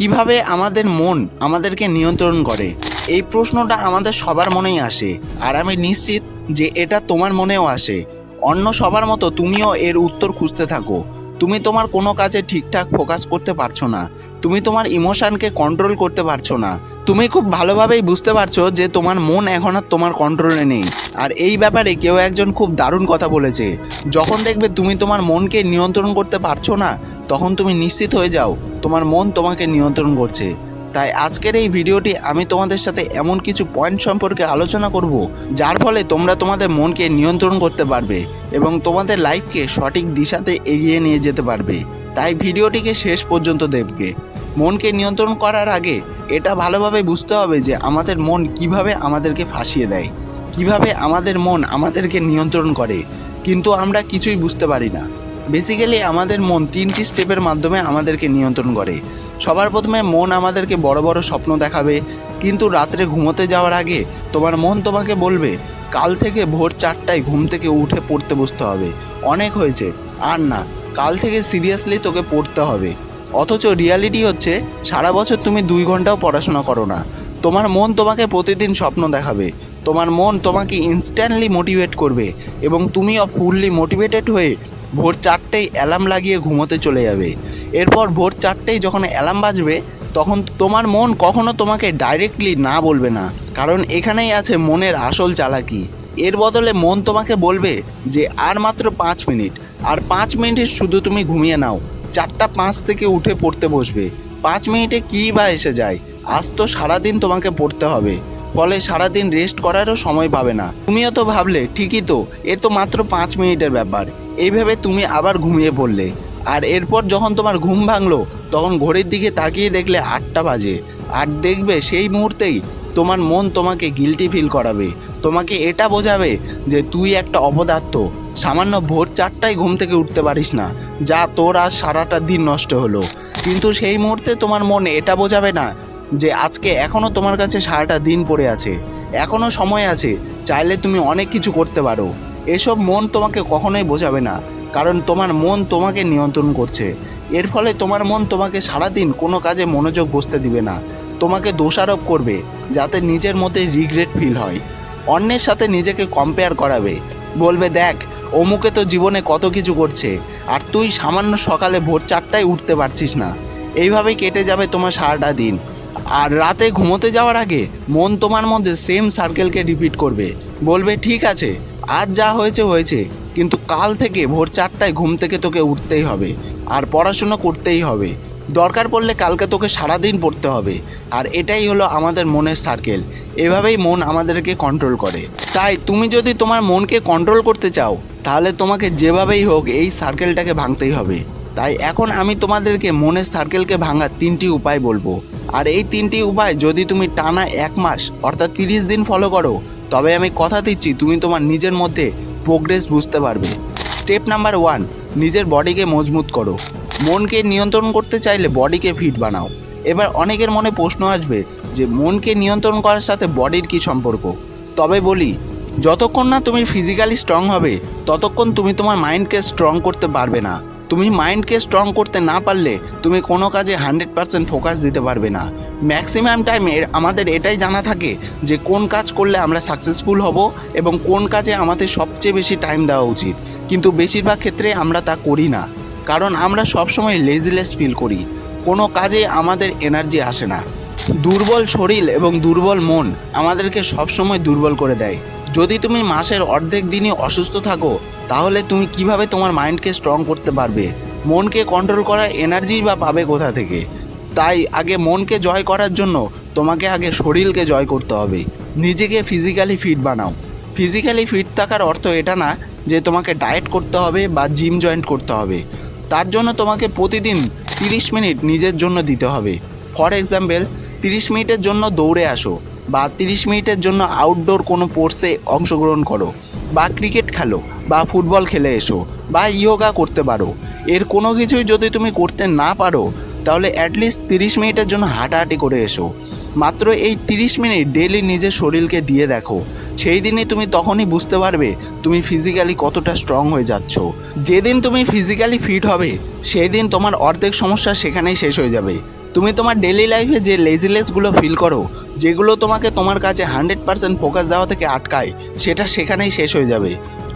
কীভাবে আমাদের মন আমাদেরকে নিয়ন্ত্রণ করে? এই প্রশ্নটা আমাদের সবার মনেই আসে। আর আমি নিশ্চিত যে এটা তোমার মনেও আসে। অন্য সবার মতো তুমিও এর উত্তর খুঁজতে থাকো। তুমি তোমার কোনো কাজে ঠিকঠাক ফোকাস করতে পারছ না। তুমি তোমার ইমোশানকে কন্ট্রোল করতে পারছ না। তুমি খুব ভালোভাবেই বুঝতে পারছ যে তোমার মন এখন আর তোমার কন্ট্রোলে নেই। আর এই ব্যাপারে কেউ একজন খুব দারুণ কথা বলেছে। যখন দেখবে তুমি তোমার মনকে নিয়ন্ত্রণ করতে পারছ না, তখন তুমি নিশ্চিত হয়ে যাও, তোমার মন তোমাকে নিয়ন্ত্রণ করছে। তাই আজকের এই ভিডিওটি আমি তোমাদের সাথে এমন কিছু পয়েন্ট সম্পর্কে আলোচনা করব, যার ফলে তোমরা তোমাদের মনকে নিয়ন্ত্রণ করতে পারবে এবং তোমাদের লাইফকে সঠিক দিশাতে এগিয়ে নিয়ে যেতে পারবে। তাই ভিডিওটিকে শেষ পর্যন্ত দেখবে। মনকে নিয়ন্ত্রণ করার আগে এটা ভালোভাবে বুঝতে হবে যে আমাদের মন কীভাবে আমাদেরকে ফাঁসিয়ে দেয়, কীভাবে আমাদের মন আমাদেরকে নিয়ন্ত্রণ করে। কিন্তু আমরা কিছুই বুঝতে পারি না। বেসিক্যালি আমাদের মন তিনটি স্টেপের মাধ্যমে আমাদেরকে নিয়ন্ত্রণ করে। সবার প্রথমে মন আমাদেরকে বড় বড় স্বপ্ন দেখাবে, কিন্তু রাত্রে ঘুমোতে যাওয়ার আগে তোমার মন তোমাকে বলবে, কাল থেকে ভোর চারটায় ঘুম থেকে উঠে পড়তে বসতে হবে। অনেক হয়েছে, আর না, কাল থেকে সিরিয়াসলি তোকে পড়তে হবে। অথচ রিয়ালিটি হচ্ছে, সারা বছর তুমি দুই ঘন্টাও পড়াশোনা করো না। তোমার মন তোমাকে প্রতিদিন স্বপ্ন দেখাবে। তোমার মন তোমাকে ইনস্ট্যান্টলি মোটিভেট করবে এবং তুমিও ফুললি মোটিভেটেড হয়ে ভোর চারটেই অ্যালার্ম লাগিয়ে ঘুমোতে চলে যাবে। এরপর ভোর চারটেই যখন অ্যালার্ম বাজবে, তখন তোমার মন কখনো তোমাকে ডাইরেক্টলি না বলবে না। কারণ এখানেই আছে মনের আসল চালাকি। এর বদলে মন তোমাকে বলবে যে, আর মাত্র পাঁচ মিনিট। আর পাঁচ মিনিট শুধু তুমি ঘুমিয়ে নাও। চারটা পাঁচ থেকে উঠে পড়তে বসবে। পাঁচ মিনিটে কী বা এসে যায়? আজ তো সারাদিন তোমাকে পড়তে হবে। ফলে সারাদিন রেস্ট করারও সময় পাবে না। তুমিও তো ভাবলে, ঠিকই তো, এ তো মাত্র পাঁচ মিনিটের ব্যাপার। এইভাবে তুমি আবার ঘুমিয়ে পড়লে। আর এরপর যখন তোমার ঘুম ভাঙলো, তখন ঘড়ির দিকে তাকিয়ে দেখলে আটটা বাজে। আর দেখবে সেই মুহূর্তেই তোমার মন তোমাকে গিলটি ফিল করাবে। তোমাকে এটা বোঝাবে যে তুই একটা অপদার্থ। সামান্য ভোর চারটায় ঘুম থেকে উঠতে পারিস না, যা তোর আজ সারাটা দিন নষ্ট হলো। কিন্তু সেই মুহূর্তে তোমার মন এটা বোঝাবে না যে আজকে এখনও তোমার কাছে সারাটা দিন পড়ে আছে এখনও সময় আছে, চাইলে তুমি অনেক কিছু করতে পারো। এসব মন তোমাকে কখনোই বোঝাবে না, কারণ তোমার মন তোমাকে নিয়ন্ত্রণ করছে। এর ফলে তোমার মন তোমাকে সারাদিন কোনো কাজে মনোযোগ বসতে দিবে না। তোমাকে দোষারোপ করবে, যাতে নিজের মধ্যে রিগ্রেট ফিল হয়। অন্যের সাথে নিজেকে কম্পেয়ার করাবে। বলবে, দেখ, অমুকে তো জীবনে কত কিছু করছে, আর তুই সামান্য সকালে ভোর চারটায় উঠতে পারছিস না। এইভাবেই কেটে যাবে তোমার সারাটা দিন। আর রাতে ঘুমোতে যাওয়ার আগে মন তোমার মধ্যে সেম সার্কেলকে রিপিট করবে। বলবে, ঠিক আছে, আজ যা হয়েছে হয়েছে, কিন্তু কাল থেকে ভোর চারটায় ঘুম থেকে তোকে উঠতেই হবে আর পড়াশুনো করতেই হবে। দরকার পড়লে কালকে তোকে সারাদিন পড়তে হবে। আর এটাই হলো আমাদের মনের সার্কেল এভাবেই মন আমাদেরকে কন্ট্রোল করে। তাই তুমি যদি তোমার মনকে কন্ট্রোল করতে চাও, তাহলে তোমাকে যেভাবেই হোক এই সার্কেলটাকে ভাঙতেই হবে। তাই এখন আমি তোমাদেরকে মনের সার্কেলকে ভাঙার তিনটি উপায় বলব। আর এই তিনটি উপায় যদি তুমি টানা এক মাস, অর্থাৎ তিরিশ দিন ফলো করো, তবে আমি কথা দিচ্ছি তুমি তোমার নিজের মধ্যে প্রোগ্রেস বুঝতে পারবে। স্টেপ নাম্বার ওয়ান নিজের বডিকে মজবুত করো। মনকে নিয়ন্ত্রণ করতে চাইলে বডিকে ফিট বানাও। এবার অনেকের মনে প্রশ্ন আসবে যে, মনকে নিয়ন্ত্রণ করার সাথে বডির কি সম্পর্ক? তবে বলি, যতক্ষণ না তুমি ফিজিক্যালি স্ট্রং হবে, ততক্ষণ তুমি তোমার মাইন্ডকে স্ট্রং করতে পারবে না। তুমি মাইন্ডকে স্ট্রং করতে না পারলে তুমি কোনো কাজে হান্ড্রেড পার্সেন্ট ফোকাস দিতে পারবে না। ম্যাক্সিমাম টাইমে আমাদের এটাই জানা থাকে যে কোন কাজ করলে আমরা সাকসেসফুল হব এবং কোন কাজে আমাদের সবচেয়ে বেশি টাইম দেওয়া উচিত। কিন্তু বেশিরভাগ ক্ষেত্রে আমরা তা করি না। কারণ আমরা সবসময় লেজিলেস ফিল করি। কোনো কাজে আমাদের এনার্জি আসে না। দুর্বল শরীর এবং দুর্বল মন আমাদেরকে সবসময় দুর্বল করে দেয়। যদি তুমি মাসের অর্ধেক দিনই অসুস্থ থাকো, তাহলে তুমি কীভাবে তোমার মাইন্ডকে স্ট্রং করতে পারবে? মনকে কন্ট্রোল করার এনার্জি বা পাবে কোথা থেকে? তাই আগে মনকে জয় করার জন্য তোমাকে আগে শরীরকে জয় করতে হবে। নিজেকে ফিজিক্যালি ফিট বানাও। ফিজিক্যালি ফিট থাকার অর্থ এটা না যে তোমাকে ডায়েট করতে হবে বা জিম জয়েন্ট করতে হবে। তার জন্য তোমাকে প্রতিদিন তিরিশ মিনিট নিজের জন্য দিতে হবে। ফর এক্সাম্পল তিরিশ মিনিটের জন্য দৌড়ে আসো। বা তিরিশ মিনিটের জন্য আউটডোর কোনো স্পোর্টসে অংশগ্রহণ করো। বা ক্রিকেট খেলো, বা ফুটবল খেলে এসো, বা ইয়োগা করতে পারো। এর কোনো কিছুই যদি তুমি করতে না পারো, তাহলে অ্যাটলিস্ট তিরিশ মিনিটের জন্য হাঁটাহাঁটি করে এসো। মাত্র এই তিরিশ মিনিট ডেলি নিজের শরীরকে দিয়ে দেখো। সেই দিনে তুমি তখনই বুঝতে পারবে তুমি ফিজিক্যালি কতটা স্ট্রং হয়ে যাচ্ছ। যেদিন তুমি ফিজিক্যালি ফিট হবে সেই দিন তোমার অর্ধেক সমস্যা সেখানেই শেষ হয়ে যাবে। তুমি তোমার ডেলি লাইফে যে লেজিলেসগুলো ফিল করো, যেগুলো তোমাকে তোমার কাছে হান্ড্রেড পার্সেন্ট ফোকাস দেওয়া থেকে আটকায়, সেটা সেখানেই শেষ হয়ে যাবে।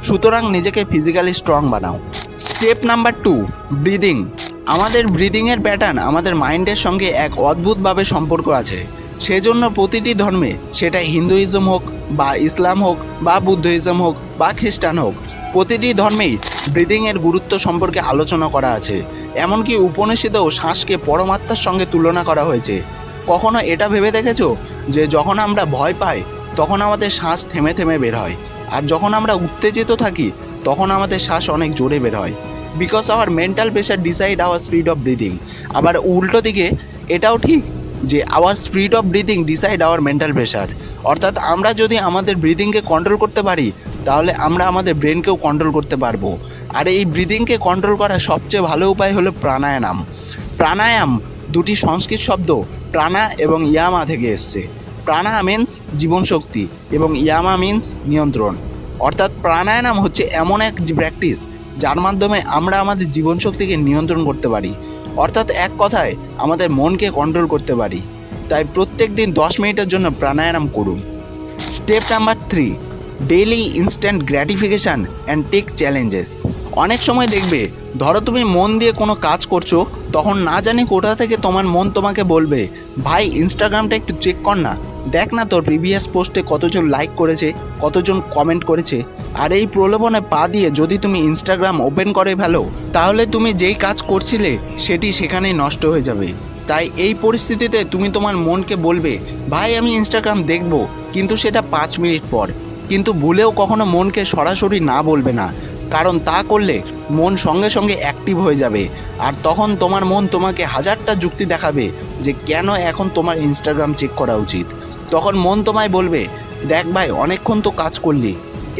সুতরাং নিজেকে ফিজিক্যালি স্ট্রং বানাও। স্টেপ নাম্বার টু ব্রিদিং আমাদের ব্রিদিংয়ের প্যাটার্ন আমাদের মাইন্ডের সঙ্গে এক অদ্ভুতভাবে সম্পর্ক আছে। সেজন্য প্রতিটি ধর্মে সেটা হিন্দুইজম হোক বা ইসলাম হোক বা বুদ্ধিজম হোক বা খ্রিস্টান হোক প্রতিটি ধর্মেই ব্রিদিংয়ের গুরুত্ব সম্পর্কে আলোচনা করা আছে। এমনকি উপনিষদেও শ্বাসকে পরমাত্মার সঙ্গে তুলনা করা হয়েছে। কখনো এটা ভেবে দেখেছ যে যখন আমরা ভয় পাই, তখন আমাদের শ্বাস থেমে থেমে বের হয়, আর যখন আমরা উত্তেজিত থাকি, তখন আমাদের শ্বাস অনেক জোরে বের হয়। Because our mental pressure decide our speed of breathing আবার উল্টো দিকে, এটাও ঠিক যে our speed of breathing decide our mental pressure অর্থাৎ আমরা যদি আমাদের ব্রিদিংকে কন্ট্রোল করতে পারি, তাহলে আমরা আমাদের ব্রেনকেও কন্ট্রোল করতে পারব। আর এই ব্রিদিংকে কন্ট্রোল করার সবচেয়ে ভালো উপায় হলো প্রাণায়াম। প্রাণায়াম দুটি সংস্কৃত শব্দ, প্রাণা এবং ইয়ামা থেকে এসছে। প্রাণা মিন্স জীবনশক্তি এবং ইয়ামা মিন্স নিয়ন্ত্রণ। অর্থাৎ প্রাণায়াম হচ্ছে এমন এক প্র্যাকটিস যার মাধ্যমে আমরা আমাদের জীবনশক্তিকে নিয়ন্ত্রণ করতে পারি। অর্থাৎ এক কথায়, আমাদের মনকে কন্ট্রোল করতে পারি। তাই প্রত্যেক দিন দশ মিনিটের জন্য প্রাণায়াম করুন। Step number three daily instant gratification and take challenges অনেক সময় দেখবে ধরো তুমি মন দিয়ে কোনো কাজ করছ, তখন না জানি কোথা থেকে তোমার মন তোমাকে বলবে, ভাই ইনস্টাগ্রামটা একটু চেক কর না। দেখ না তোর প্রিভিয়াস পোস্টে কতজন লাইক করেছে, কতজন কমেন্ট করেছে। আর এই প্রলোভনে পা দিয়ে যদি তুমি ইনস্টাগ্রাম ওপেন করে ফেলো, তাহলে তুমি যেই কাজ করছিলে, সেটি সেখানেই নষ্ট হয়ে যাবে। তাই এই পরিস্থিতিতে তুমি তোমার মনকে বলবে, ভাই, আমি ইনস্টাগ্রাম দেখব, কিন্তু সেটা পাঁচ মিনিট পর। কিন্তু ভুলেও কখনো মনকে সরাসরি না বলবে না। কারণ তা করলে মন সঙ্গে সঙ্গে অ্যাক্টিভ হয়ে যাবে। আর তখন তোমার মন তোমাকে হাজারটা যুক্তি দেখাবে যে কেন এখন তোমার ইনস্টাগ্রাম চেক করা উচিত। তখন মন তোমায় বলবে, দেখ ভাই, অনেকক্ষণ তো কাজ করলি।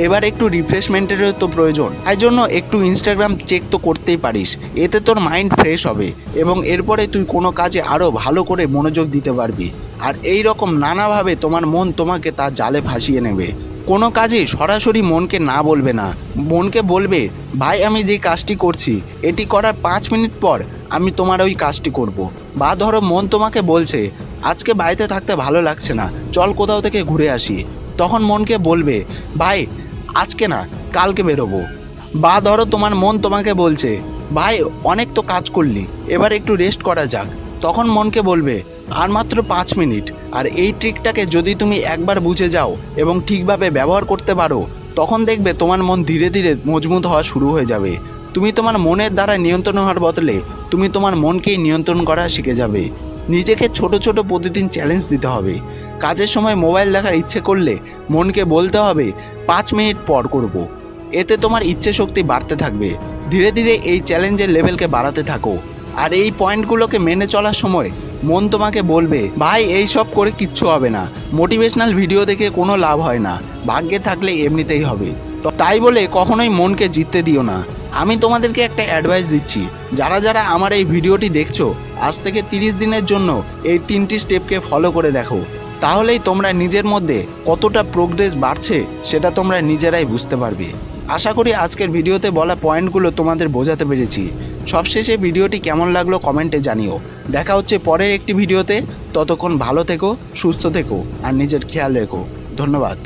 এবার একটু রিফ্রেশমেন্টেরও তো প্রয়োজন। তাই জন্য একটু ইনস্টাগ্রাম চেক তো করতেই পারিস। এতে তোর মাইন্ড ফ্রেশ হবে এবং এরপরে তুই কোনো কাজে আরও ভালো করে মনোযোগ দিতে পারবি। আর এই রকম নানাভাবে তোমার মন তোমাকে তার জালে ফাঁসিয়ে নেবে। কোনো কাজে সরাসরি মনকে না বলবে না। মনকে বলবে, ভাই, আমি যে কাজটি করছি, এটি করার পাঁচ মিনিট পর আমি তোমার ওই কাজটি করব। বা ধরো মন তোমাকে বলছে, আজকে বাড়িতে থাকতে ভালো লাগছে না, চল কোথাও থেকে ঘুরে আসি। তখন মনকে বলবে, ভাই, আজকে না, কালকে বেরোবো। বা ধরো তোমার মন তোমাকে বলছে, ভাই, অনেক তো কাজ করলি, এবার একটু রেস্ট করা যাক। তখন মনকে বলবে, আর মাত্র পাঁচ মিনিট আর এই ট্রিকটাকে যদি তুমি একবার বুঝে যাও এবং ঠিকভাবে ব্যবহার করতে পারো, তখন দেখবে তোমার মন ধীরে ধীরে মজবুত হওয়া শুরু হয়ে যাবে। তুমি তোমার মনের দ্বারা নিয়ন্ত্রণ হওয়ার বদলে তুমি তোমার মনকেই নিয়ন্ত্রণ করা শিখে যাবে। নিজেকে ছোট ছোট প্রতিদিন চ্যালেঞ্জ দিতে হবে। কাজের সময় মোবাইল দেখার ইচ্ছে করলে মনকে বলতে হবে, পাঁচ মিনিট পর করব। এতে তোমার ইচ্ছে শক্তি বাড়তে থাকবে। ধীরে ধীরে এই চ্যালেঞ্জের লেভেলকে বাড়াতে থাকো। আর এই পয়েন্টগুলোকে মেনে চলার সময় মন তোমাকে বলবে, ভাই, এই সব করে কিচ্ছু হবে না। মোটিভেশনাল ভিডিও দেখে কোনো লাভ হয় না। ভাগ্যে থাকলে এমনিতেই হবে। তাই বলে কখনোই মনকে জিততে দিও না। আমি তোমাদেরকে একটা অ্যাডভাইস দিচ্ছি। যারা যারা আমার এই ভিডিওটি দেখছ, আজ থেকে তিরিশ দিনের জন্য এই তিনটি স্টেপকে ফলো করে দেখো। তাহলেই তোমরা নিজের মধ্যে কতটা প্রোগ্রেস বাড়ছে, সেটা তোমরা নিজেরাই বুঝতে পারবে। আশা করি আজকের ভিডিওতে বলা পয়েন্টগুলো তোমাদের বোঝাতে পেরেছি। সবশেষে ভিডিওটি কেমন লাগল কমেন্টে জানিও। দেখা হচ্ছে পরের একটি ভিডিওতে। ততক্ষণ ভালো থেকো, সুস্থ থেকো, আর নিজের খেয়াল রেখো। ধন্যবাদ।